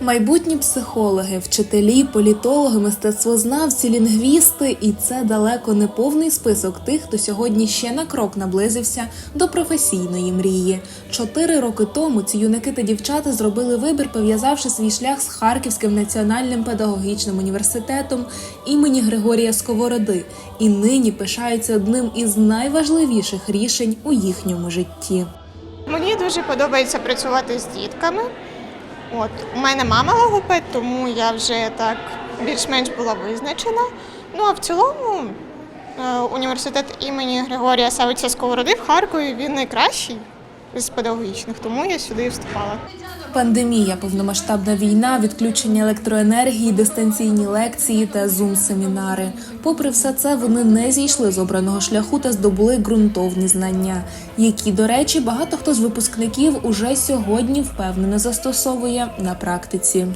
Майбутні психологи, вчителі, політологи, мистецтвознавці, лінгвісти, і це далеко не повний список тих, хто сьогодні ще на крок наблизився до професійної мрії. Чотири роки тому ці юнаки та дівчата зробили вибір, пов'язавши свій шлях з Харківським національним педагогічним університетом імені Григорія Сковороди, і нині пишаються одним із найважливіших рішень у їхньому житті. Мені дуже подобається працювати з дітками. От у мене мама логопед, тому я вже так більш-менш була визначена. Ну а в цілому е, університет імені Григорія Савиця Сковороди в Харкові він найкращий з педагогічних, тому я сюди і вступала. Пандемія, повномасштабна війна, відключення електроенергії, дистанційні лекції та зум-семінари. Попри все це, вони не зійшли з обраного шляху та здобули ґрунтовні знання, які, до речі, багато хто з випускників уже сьогодні впевнено застосовує на практиці.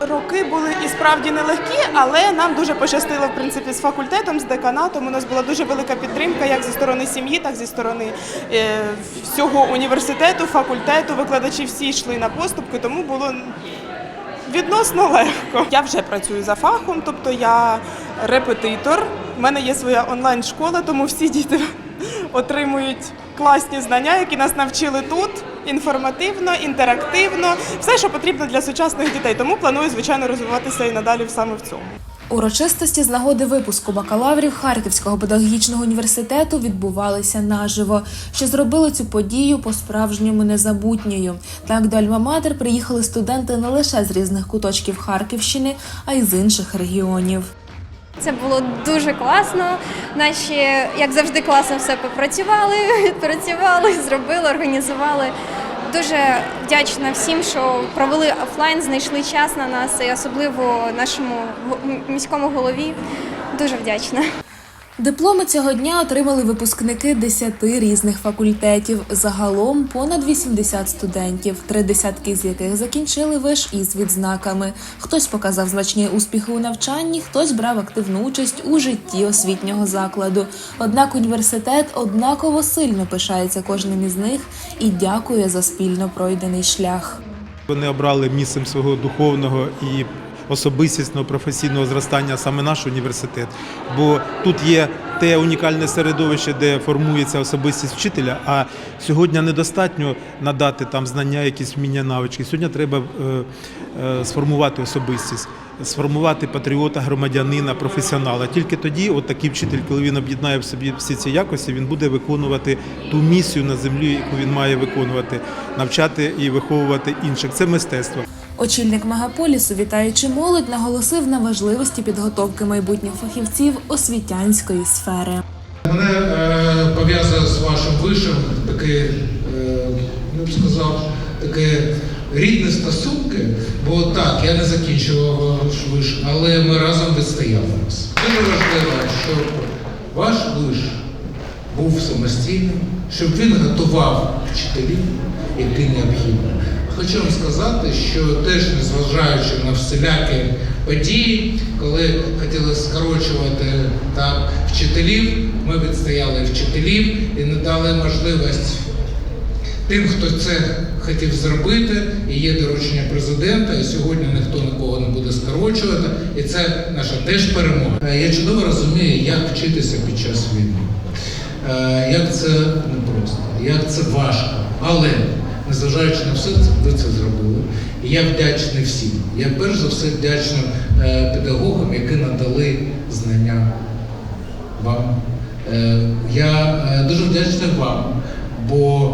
Роки були і справді нелегкі, але нам дуже пощастило в принципі з факультетом, з деканатом. У нас була дуже велика підтримка, як зі сторони сім'ї, так і зі сторони е, всього університету, факультету. Викладачі всі йшли на поступки, тому було відносно легко. Я вже працюю за фахом, тобто я репетитор. У мене є своя онлайн-школа, тому всі діти отримують класні знання, які нас навчили тут. Інформативно, інтерактивно, все, що потрібно для сучасних дітей. Тому планую, звичайно, розвиватися і надалі саме в цьому. Урочистості з нагоди випуску бакалаврів Харківського педагогічного університету відбувалися наживо, що зробило цю подію по-справжньому незабутньою. Так до Альма-Матер приїхали студенти не лише з різних куточків Харківщини, а й з інших регіонів. Це було дуже класно. Наші, як завжди, класно все попрацювали, відпрацювали, зробили, організували. Дуже вдячна всім, що провели офлайн, знайшли час на нас, і особливо нашому міському голові. Дуже вдячна. Дипломи цього дня отримали випускники 10 різних факультетів. Загалом понад 80 студентів, три десятки з яких закінчили виш із відзнаками. Хтось показав значні успіхи у навчанні, хтось брав активну участь у житті освітнього закладу. Однак університет однаково сильно пишається кожним із них і дякує за спільно пройдений шлях. Вони обрали місцем свого духовного і особистісного професійного зростання саме наш університет. Бо тут є те унікальне середовище, де формується особистість вчителя. А сьогодні недостатньо надати там знання, якісь вміння навички. Сьогодні треба е, е, сформувати особистість, сформувати патріота, громадянина, професіонала. Тільки тоді, от такий вчитель, коли він об'єднає в собі всі ці якості, він буде виконувати ту місію на землі, яку він має виконувати, навчати і виховувати інших. Це мистецтво. Очільник мегаполісу, вітаючи молодь, наголосив на важливості підготовки майбутніх фахівців освітянської сфери. Мене е, пов'язує з вашим вишем таке, е, я б сказав, таке рідне стосунки, бо так, я не закінчував ваш виш, але ми разом відстояли вас. Дуже важливо, щоб ваш виш був самостійним, щоб він готував вчителів, які необхідно. Хочу вам сказати, що теж незважаючи на всілякі події, коли хотіли скорочувати так, вчителів, ми відстояли вчителів і не дали можливість тим, хто це хотів зробити, і є доручення президента, і сьогодні ніхто нікого не буде скорочувати, і це наша теж перемога. Е, Я чудово розумію, як вчитися під час війни, Е, як це непросто, як це важко. Але незважаючи на все, ви це зробили. І я вдячний всім. Я перш за все вдячний е, педагогам, які надали знання вам. Е, Я е, дуже вдячний вам, бо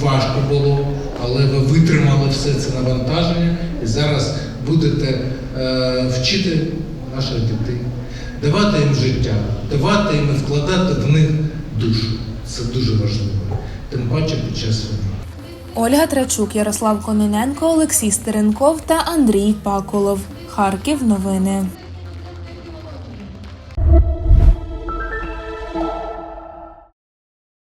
важко було, але ви витримали все це навантаження і зараз будете вчити наших дітей, давати їм життя, давати їм і вкладати в них душу. Це дуже важливо. Тим паче під час війни. Ольга Трачук, Ярослав Кононенко, Олексій Стеренков та Андрій Паколов. Харків. Новини.